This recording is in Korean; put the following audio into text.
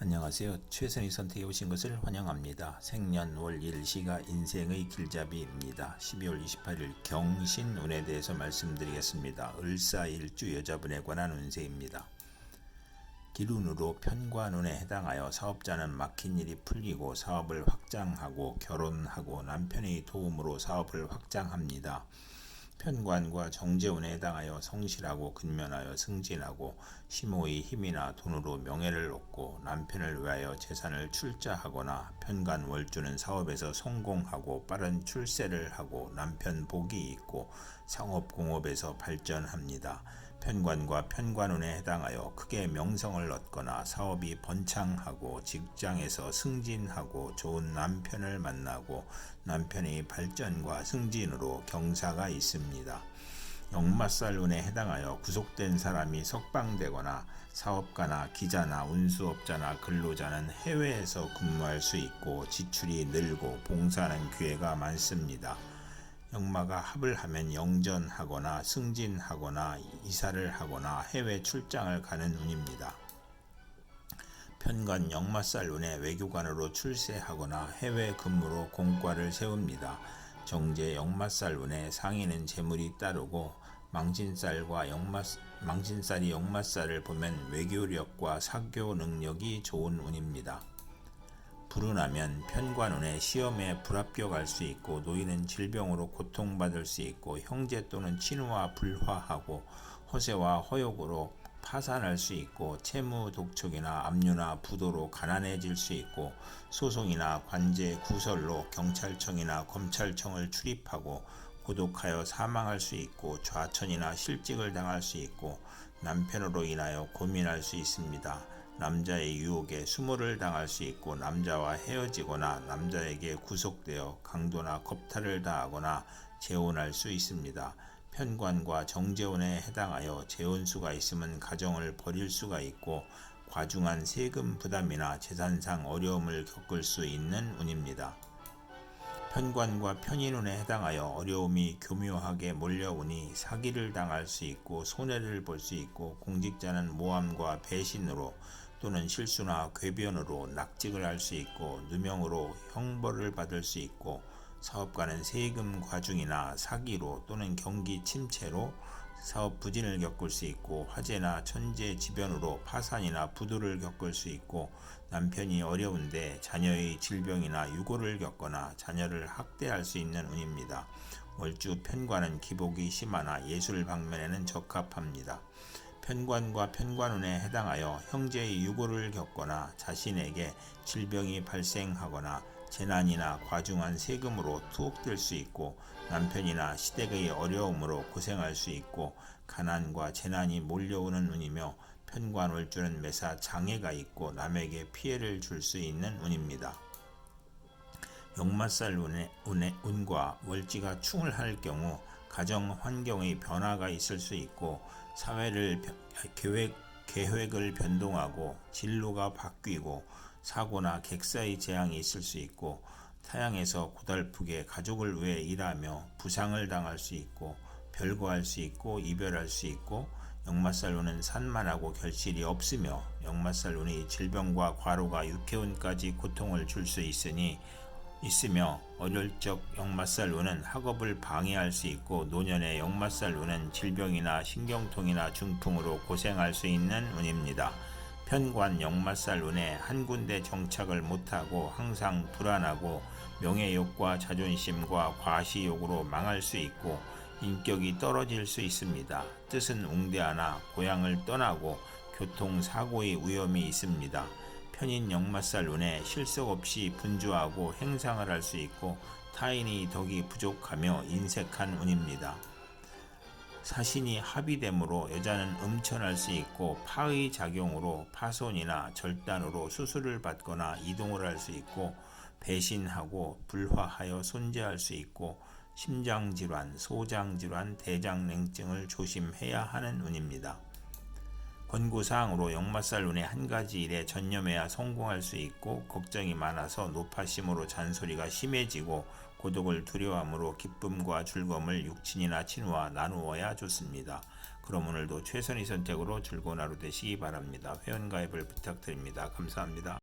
안녕하세요. 최선의 선택에 오신 것을 환영합니다. 생년월 일시가 인생의 길잡이입니다. 12월 28일 경신운에 대해서 말씀드리겠습니다. 을사일주 여자분에 관한 운세입니다. 기운으로 편관운에 해당하여 사업자는 막힌 일이 풀리고 사업을 확장하고 결혼하고 남편의 도움으로 사업을 확장합니다. 편관과 정재운에 해당하여 성실하고 근면하여 승진하고 시모의 힘이나 돈으로 명예를 얻고 남편을 위하여 재산을 출자하거나 편관 월주는 사업에서 성공하고 빠른 출세를 하고 남편 복이 있고 상업 공업에서 발전합니다. 편관과 편관운에 해당하여 크게 명성을 얻거나 사업이 번창하고 직장에서 승진하고 좋은 남편을 만나고 남편의 발전과 승진으로 경사가 있습니다. 역마살운에 해당하여 구속된 사람이 석방되거나 사업가나 기자나 운수업자나 근로자는 해외에서 근무할 수 있고 지출이 늘고 봉사하는 기회가 많습니다. 역마가 합을 하면 영전하거나 승진하거나 이사를 하거나 해외 출장을 가는 운입니다. 편관 역마살 운에 외교관으로 출세하거나 해외 근무로 공과를 세웁니다. 정제 역마살 운에 상인은 재물이 따르고 망진살과 역마 망진살이 역마살을 보면 외교력과 사교 능력이 좋은 운입니다. 불운하면 편관운에 시험에 불합격할 수 있고 노인은 질병으로 고통받을 수 있고 형제 또는 친우와 불화하고 허세와 허욕으로 파산할 수 있고 채무 독촉이나 압류나 부도로 가난해질 수 있고 소송이나 관제 구설로 경찰청이나 검찰청을 출입하고 고독하여 사망할 수 있고 좌천이나 실직을 당할 수 있고 남편으로 인하여 고민할 수 있습니다. 남자의 유혹에 수모를 당할 수 있고 남자와 헤어지거나 남자에게 구속되어 강도나 겁탈을 당하거나 재혼할 수 있습니다. 편관과 정재혼에 해당하여 재혼수가 있으면 가정을 버릴 수가 있고 과중한 세금 부담이나 재산상 어려움을 겪을 수 있는 운입니다. 편관과 편인운에 해당하여 어려움이 교묘하게 몰려오니 사기를 당할 수 있고 손해를 볼 수 있고 공직자는 모함과 배신으로 또는 실수나 궤변으로 낙직을 할 수 있고 누명으로 형벌을 받을 수 있고 사업가는 세금 과중이나 사기로 또는 경기 침체로 사업 부진을 겪을 수 있고 화재나 천재 지변으로 파산이나 부도를 겪을 수 있고 남편이 어려운데 자녀의 질병이나 유고를 겪거나 자녀를 학대할 수 있는 운입니다. 월주 편관은 기복이 심하나 예술 방면에는 적합합니다. 편관과 편관운에 해당하여 형제의 유고를 겪거나 자신에게 질병이 발생하거나 재난이나 과중한 세금으로 투옥될 수 있고 남편이나 시댁의 어려움으로 고생할 수 있고 가난과 재난이 몰려오는 운이며 편관월주는 매사 장애가 있고 남에게 피해를 줄 수 있는 운입니다. 역마살 운의, 운의, 운과 월지가 충을 할 경우 가정 환경의 변화가 있을 수 있고 사회를 계획, 계획을 변동하고 진로가 바뀌고 사고나 객사의 재앙이 있을 수 있고 타양에서 고달프게 가족을 위해 일하며 부상을 당할 수 있고 별거할 수 있고 이별할 수 있고 역마살로는 산만하고 결실이 없으며 역마살로는 질병과 과로가 6개월까지 고통을 줄 수 있으니 있으며 어릴 적 역마살로는 학업을 방해할 수 있고 노년의 역마살로는 질병이나 신경통이나 중풍으로 고생할 수 있는 운입니다. 편관 역마살 운에 한 군데 정착을 못하고 항상 불안하고 명예욕과 자존심과 과시욕으로 망할 수 있고 인격이 떨어질 수 있습니다. 뜻은 웅대하나 고향을 떠나고 교통사고의 위험이 있습니다. 편인 역마살 운에 실속 없이 분주하고 행상을 할 수 있고 타인이 덕이 부족하며 인색한 운입니다. 사신이 합의됨으로 여자는 음천할 수 있고 파의 작용으로 파손이나 절단으로 수술을 받거나 이동을 할 수 있고 배신하고 불화하여 손재할 수 있고 심장질환, 소장질환, 대장냉증을 조심해야 하는 운입니다. 권고사항으로 역마살 운의 한 가지 일에 전념해야 성공할 수 있고 걱정이 많아서 노파심으로 잔소리가 심해지고 고독을 두려워함으로 기쁨과 즐거움을 육친이나 친구와 나누어야 좋습니다. 그럼 오늘도 최선의 선택으로 즐거운 하루 되시기 바랍니다. 회원가입을 부탁드립니다. 감사합니다.